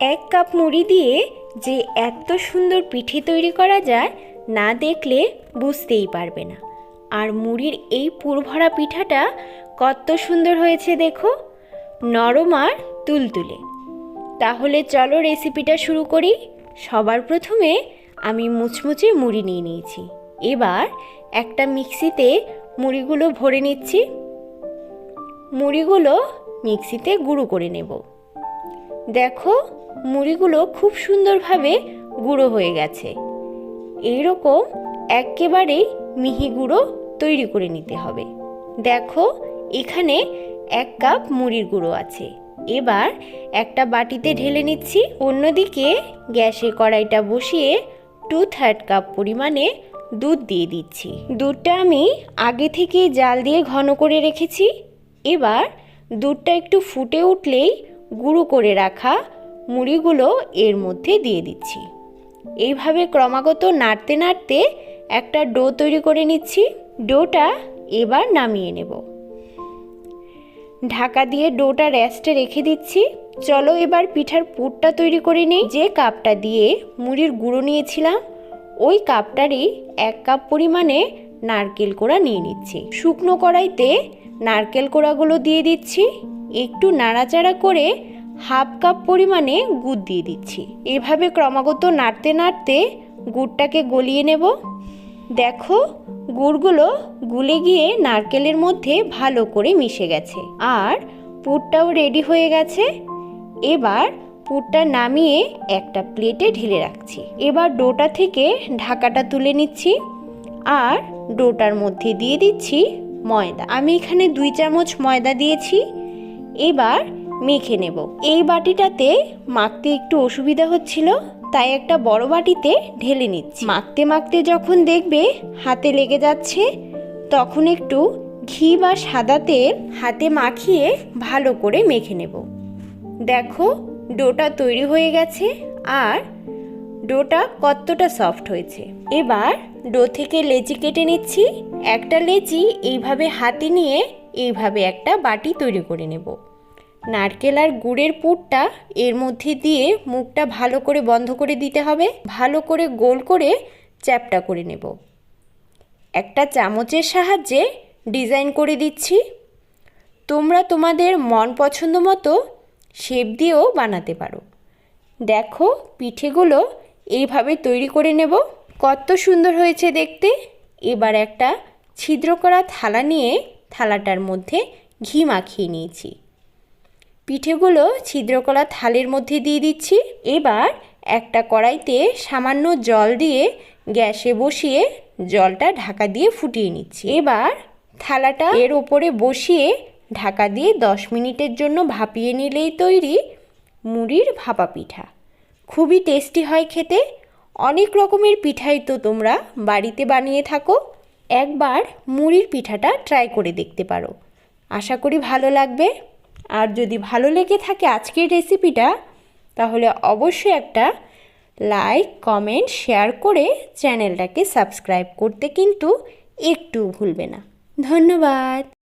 এক কাপ মুড়ি দিয়ে যে এত সুন্দর পিঠে তৈরি করা যায়, না দেখলে বুঝতেই পারবে না। আর মুড়ির এই পুরভরা পিঠাটা কত সুন্দর হয়েছে দেখো। নরম আর তুলতুলে। তাহলে চলো রেসিপিটা শুরু করি। সবার প্রথমে আমি মুচমুচে মুড়ি নিয়ে নিয়েছি। এবার একটা মিক্সিতে মুড়িগুলো ভরে নিচ্ছি। মুড়িগুলো মিক্সিতে গুঁড়ো করে নেব। দেখো মুড়িগুলো খুব সুন্দরভাবে গুঁড়ো হয়ে গেছে। এইরকম একেবারেই মিহি গুঁড়ো তৈরি করে নিতে হবে। দেখো, এখানে এক কাপ মুড়ির গুঁড়ো আছে। এবার একটা বাটিতে ঢেলে নিচ্ছি। অন্যদিকে গ্যাসে কড়াইটা বসিয়ে টু থার্ড কাপ পরিমাণে দুধ দিয়ে দিচ্ছি। দুধটা আমি আগে থেকে জাল দিয়ে ঘন করে রেখেছি। এবার দুধটা একটু ফুটে উঠলেই গুঁড়ো করে রাখা মুড়িগুলো এর মধ্যে দিয়ে দিচ্ছি। এইভাবে ক্রমাগত নাড়তে নাড়তে একটা ডো তৈরি করে নিচ্ছি। ডোটা এবার নামিয়ে নেব। ঢাকা দিয়ে ডোটা রেস্টে রেখে দিচ্ছি। চলো এবার পিঠার পুরটা তৈরি করে নিই। যে কাপটা দিয়ে মুড়ির গুঁড়ো নিয়েছিলাম, ওই কাপটারই এক কাপ পরিমাণে নারকেল কোড়া নিয়ে নিচ্ছি। শুকনো কড়াইতে নারকেল কোড়াগুলো দিয়ে দিচ্ছি। একটু নাড়াচাড়া করে হাফ কাপ পরিমাণে গুড় দিয়ে দিচ্ছি। এভাবে ক্রমাগত নাড়তে নাড়তে গুড়টাকে গলিয়ে নেব। দেখো, গুড়গুলো গুলে গিয়ে নারকেলের মধ্যে ভালো করে মিশে গেছে। আর পুরটাও রেডি হয়ে গেছে। এবার পুরটা নামিয়ে একটা প্লেটে ঢেলে রাখছি। এবার ডোটা থেকে ঢাকাটা তুলে নিচ্ছি। আর ডোটার মধ্যে দিয়ে দিচ্ছি ময়দা। আমি এখানে দুই চামচ ময়দা দিয়েছি। এবার মেখে নেব। এই বাটিটাতে মাখতে একটু অসুবিধা হচ্ছিল, তাই একটা বড় বাটিতে ঢেলে নিচ্ছি। মাখতে মাখতে যখন দেখবে হাতে লেগে যাচ্ছে, তখন একটু ঘি বা সাদা তেল হাতে মাখিয়ে ভালো করে মেখে নেব। দেখো, ডোটা তৈরি হয়ে গেছে আর ডোটা কতটা সফট হয়েছে। এবার ডো থেকে লেচি কেটে নিচ্ছি। একটা লেচি এইভাবে হাতে নিয়ে এইভাবে একটা বাটি তৈরি করে নেব। নারকেল আর গুড়ের পুরটা এর মধ্যে দিয়ে মুখটা ভালো করে বন্ধ করে দিতে হবে। ভালো করে গোল করে চ্যাপটা করে নেব। একটা চামচের সাহায্যে ডিজাইন করে দিচ্ছি। তোমরা তোমাদের মন পছন্দ মতো শেপ দিয়েও বানাতে পারো। দেখো পিঠেগুলো এইভাবে তৈরি করে নেব। কত সুন্দর হয়েছে দেখতে। এবার একটা ছিদ্র করা থালা নিয়ে থালাটার মধ্যে ঘি মাখিয়ে নিয়েছি। পিঠেগুলো ছিদ্র করা থালের মধ্যে দিয়ে দিচ্ছি। এবার একটা কড়াইতে সামান্য জল দিয়ে গ্যাসে বসিয়ে জলটা ঢাকা দিয়ে ফুটিয়ে নিচ্ছি। এবার থালাটা এর ওপরে বসিয়ে ঢাকা দিয়ে দশ মিনিটের জন্য ভাপিয়ে নিলেই তৈরি মুড়ির ভাপা পিঠা। খুবই টেস্টি হয় খেতে। অনেক রকমের পিঠাই তো তোমরা বাড়িতে বানিয়ে থাকো। একবার মুড়ির পিঠাটা ট্রাই করে দেখতে পারো। আশা করি ভালো লাগবে। আর যদি ভালো লেগে থাকে আজকের রেসিপিটা, তাহলে অবশ্যই একটা লাইক, কমেন্ট, শেয়ার করে চ্যানেলটাকে সাবস্ক্রাইব করতে কিন্তু একটু ভুলবে না। ধন্যবাদ।